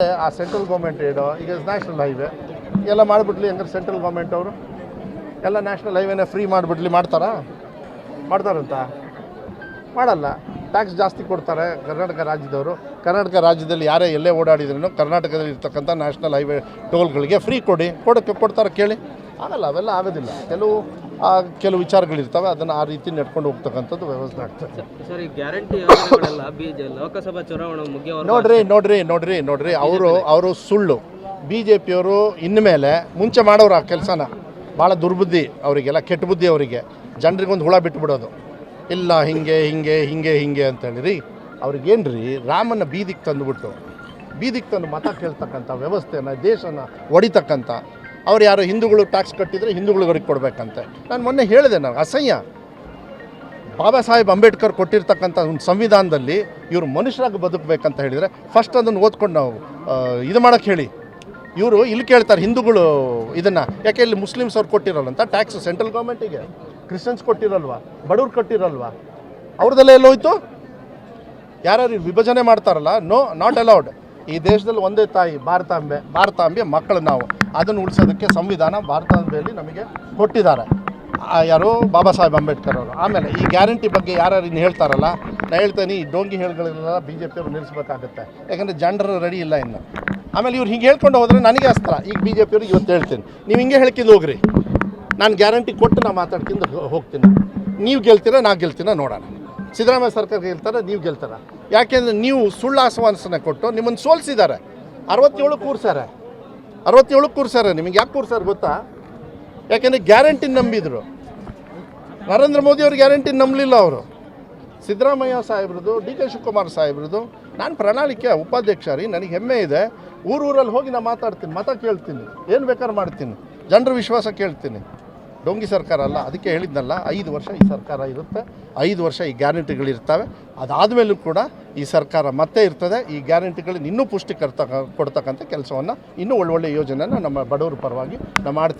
ಆ central government ಏಡು ಈಗ national highway ಎಲ್ಲ ಮಾಡಿಬಿಡ್ಲಿ, ಹಂಗಾರೆ ಸೆಂಟ್ರಲ್ ಗೌರ್ಮೆಂಟ್ ಅವರು. ಎಲ್ಲ ನ್ಯಾಷನಲ್ ಹೈವೇನ ಫ್ರೀ ಮಾಡಿಬಿಡ್ಲಿ, ಮಾಡ್ತಾರಾ? ಮಾಡ್ತಾರಂತ? ಮಾಡಲ್ಲ. ಟ್ಯಾಕ್ಸ್ ಜಾಸ್ತಿ ಕೊಡ್ತಾರೆ ಕರ್ನಾಟಕ ರಾಜ್ಯದವರು. ಕರ್ನಾಟಕ ರಾಜ್ಯದಲ್ಲಿ ಯಾರೇ ಎಲ್ಲೇ ಓಡಾಡಿದ್ರೂ ಕರ್ನಾಟಕದಲ್ಲಿ ಇರ್ತಕ್ಕಂಥ ನ್ಯಾಷನಲ್ ಹೈವೇ ಟೋಲ್ಗಳಿಗೆ ಫ್ರೀ ಕೊಡಿ. ಕೊಡೋಕ್ಕೆ ಕೊಡ್ತಾರೆ ಕೇಳಿ. ಆಗಲ್ಲ, ಅವೆಲ್ಲ ಆಗೋದಿಲ್ಲ. ಕೆಲವು ಆ, ಕೆಲವು ವಿಚಾರಗಳಿರ್ತವೆ ಅದನ್ನು ಆ ರೀತಿ ನಡ್ಕೊಂಡು ಹೋಗ್ತಕ್ಕಂಥದ್ದು ವ್ಯವಸ್ಥೆ ಆಗ್ತದೆ. ನೋಡ್ರಿ ನೋಡ್ರಿ ನೋಡ್ರಿ ನೋಡ್ರಿ ಅವರು ಅವರು ಸುಳ್ಳು. ಬಿ ಜೆ ಪಿಯವರು ಇನ್ಮೇಲೆ ಮುಂಚೆ ಮಾಡೋರು ಆ ಕೆಲಸನ. ಭಾಳ ದುರ್ಬುದ್ಧಿ ಅವರಿಗೆಲ್ಲ ಕೆಟ್ಟ ಬುದ್ಧಿ ಅವರಿಗೆ. ಜನರಿಗೊಂದು ಹುಳ ಬಿಟ್ಬಿಡೋದು. ಇಲ್ಲ ಹಿಂಗೆ ಹಿಂಗೆ ಹಿಂಗೆ ಹಿಂಗೆ ಅಂತೇಳಿರಿ ಅವ್ರಿಗೇನು ರೀ ರಾಮನ ಬೀದಿಗೆ ತಂದುಬಿಟ್ಟು ಬೀದಿಗೆ ತಂದು ಮತ ಕೇಳ್ತಕ್ಕಂಥ ವ್ಯವಸ್ಥೆನ ದೇಶನ ಹೊಡಿತಕ್ಕಂಥ ಅವ್ರು ಯಾರು ಹಿಂದೂಗಳು ಟ್ಯಾಕ್ಸ್ ಕಟ್ಟಿದರೆ ಹಿಂದೂಗಳಿಗೆ ಕೊಡಬೇಕಂತೆ. ನಾನು ಮೊನ್ನೆ ಹೇಳಿದೆ ನಾನು, ಅಸಹ್ಯ. ಬಾಬಾ ಸಾಹೇಬ್ ಅಂಬೇಡ್ಕರ್ ಕೊಟ್ಟಿರ್ತಕ್ಕಂಥ ಒಂದು ಸಂವಿಧಾನದಲ್ಲಿ ಇವರು ಮನುಷ್ಯರಾಗಿ ಬದುಕಬೇಕಂತ ಹೇಳಿದರೆ ಫಸ್ಟ್ ಅದನ್ನು ಓದ್ಕೊಂಡು ನಾವು ಇದು ಮಾಡೋಕ್ಕೆ ಹೇಳಿ. ಇವರು ಇಲ್ಲಿ ಕೇಳ್ತಾರೆ ಹಿಂದೂಗಳು ಇದನ್ನು, ಯಾಕೆ ಇಲ್ಲಿ ಮುಸ್ಲಿಮ್ಸ್ ಅವ್ರು ಕೊಟ್ಟಿರಲ್ಲ ಟ್ಯಾಕ್ಸ್ ಸೆಂಟ್ರಲ್ ಗೌರ್ಮೆಂಟಿಗೆ ಕ್ರಿಶ್ಚಿಯನ್ಸ್ ಕೊಟ್ಟಿರಲ್ವ? ಬಡವ್ರು ಕೊಟ್ಟಿರಲ್ವ? ಅವ್ರದ್ದೆಲ್ಲ ಎಲ್ಲೋಯ್ತು? ಯಾರ್ಯಾರು ವಿಭಜನೆ ಮಾಡ್ತಾರಲ್ಲ? ನೋ ನಾಟ್ ಅಲೌಡ್ ಈ ದೇಶದಲ್ಲಿ ಒಂದೇ ತಾಯಿ, ಭಾರತಾಂಬೆ ಭಾರತಾಂಬೆ ಮಕ್ಕಳು ನಾವು. ಅದನ್ನು ಉಳಿಸೋದಕ್ಕೆ ಸಂವಿಧಾನ ಭಾರತದಲ್ಲಿ ನಮಗೆ ಕೊಟ್ಟಿದ್ದಾರೆ. ಯಾರು ಬಾಬಾ ಸಾಹೇಬ್ ಅಂಬೇಡ್ಕರ್ ಅವರು. ಆಮೇಲೆ ಈ ಗ್ಯಾರಂಟಿ ಬಗ್ಗೆ ಯಾರ್ಯಾರು ಇನ್ನು ಹೇಳ್ತಾರಲ್ಲ ನಾನು ಹೇಳ್ತೇನೆ, ಈ ಡೋಂಗಿ ಹೇಳ್ಗಳನ್ನೆಲ್ಲ ಬಿ ಜೆ ಪಿಯವರು ನಿಲ್ಲಿಸ್ಬೇಕಾಗುತ್ತೆ. ಯಾಕಂದರೆ ಜನರು ರೆಡಿ ಇಲ್ಲ ಇನ್ನು. ಆಮೇಲೆ ಇವ್ರು ಹಿಂಗೆ ಹೇಳ್ಕೊಂಡು ಹೋದರೆ ನನಗೆ ಅಸ್ತ್ರ. ಈಗ ಬಿ ಜೆ ಪಿಯವ್ರಿಗೆ ಇವತ್ತು ಹೇಳ್ತೀನಿ. ನೀವು ಹಿಂಗೆ ಹೇಳ್ಕಿದ್ದು ಹೋಗ್ರಿ. ನಾನು ಗ್ಯಾರಂಟಿ ಕೊಟ್ಟು ನಾನು ಮಾತಾಡ್ಕೊಂಡು ಹೋಗ್ತೀನಿ. ನೀವು ಗೆಲ್ತೀರಾ, ನಾ ಗೆಲ್ತೀನ ನೋಡೋಣ. ಸಿದ್ದರಾಮಯ್ಯ ಸರ್ಕಾರ ಗೆಲ್ತಾರೆ ನೀವು ಗೆಲ್ತಾರ. ಯಾಕೆಂದರೆ ನೀವು ಸುಳ್ಳು ಆಶ್ವಾಸನೆ ಕೊಟ್ಟು ನಿಮ್ಮನ್ನು ಸೋಲಿಸಿದ್ದಾರೆ. ಅರವತ್ತೇಳು ಕೂರ್ಸಾರೆ ಅರವತ್ತೇಳು ಕೂರ್ಸಾರೆ ನಿಮಗೆ ಯಾಕೆ ಕೂರ್ಸಾರೆ ಗೊತ್ತಾ? ಯಾಕೆಂದರೆ ಗ್ಯಾರಂಟಿ ನಂಬಿದ್ರು. ನರೇಂದ್ರ ಮೋದಿ ಅವ್ರ ಗ್ಯಾರಂಟಿ ನಂಬಲಿಲ್ಲ ಅವರು. ಸಿದ್ದರಾಮಯ್ಯ ಸಾಹೇಬ್ರದ್ದು, ಡಿ ಕೆ ಶಿವಕುಮಾರ್ ಸಾಹೇಬ್ರದ್ದು, ನಾನು ಪ್ರಣಾಳಿಕೆ, ಉಪಾಧ್ಯಕ್ಷ ರೀ, ನನಗೆ ಹೆಮ್ಮೆ ಇದೆ. ಊರೂರಲ್ಲಿ ಹೋಗಿ ನಾನು ಮಾತಾಡ್ತೀನಿ, ಮತ ಕೇಳ್ತೀನಿ. ಏನು ಬೇಕಾದ್ರೆ ಮಾಡ್ತೀನಿ. ಜನರ ವಿಶ್ವಾಸ ಕೇಳ್ತೀನಿ. ಡೊಂಗಿ ಸರ್ಕಾರ ಅಲ್ಲ, ಅದಕ್ಕೆ ಹೇಳಿದ್ನಲ್ಲ, ಐದು ವರ್ಷ ಈ ಸರ್ಕಾರ ಇರುತ್ತೆ, ಐದು ವರ್ಷ ಈ ಗ್ಯಾರಂಟಿಗಳಿರ್ತವೆ ಅದಾದಮೇಲೂ ಕೂಡ ಈ ಸರ್ಕಾರ ಮತ್ತೆ ಇರ್ತದೆ, ಈ ಗ್ಯಾರಂಟಿಗಳನ್ನ ಇನ್ನೂ ಪುಷ್ಟಿ ಕೊಡ್ತಕ್ಕಂಥ ಕೆಲಸವನ್ನು, ಇನ್ನೂ ಒಳ್ಳೊಳ್ಳೆ ಯೋಜನೆಯನ್ನು ನಮ್ಮ ಬಡವರ ಪರವಾಗಿ ನಾನು ಮಾಡ್ತೀನಿ.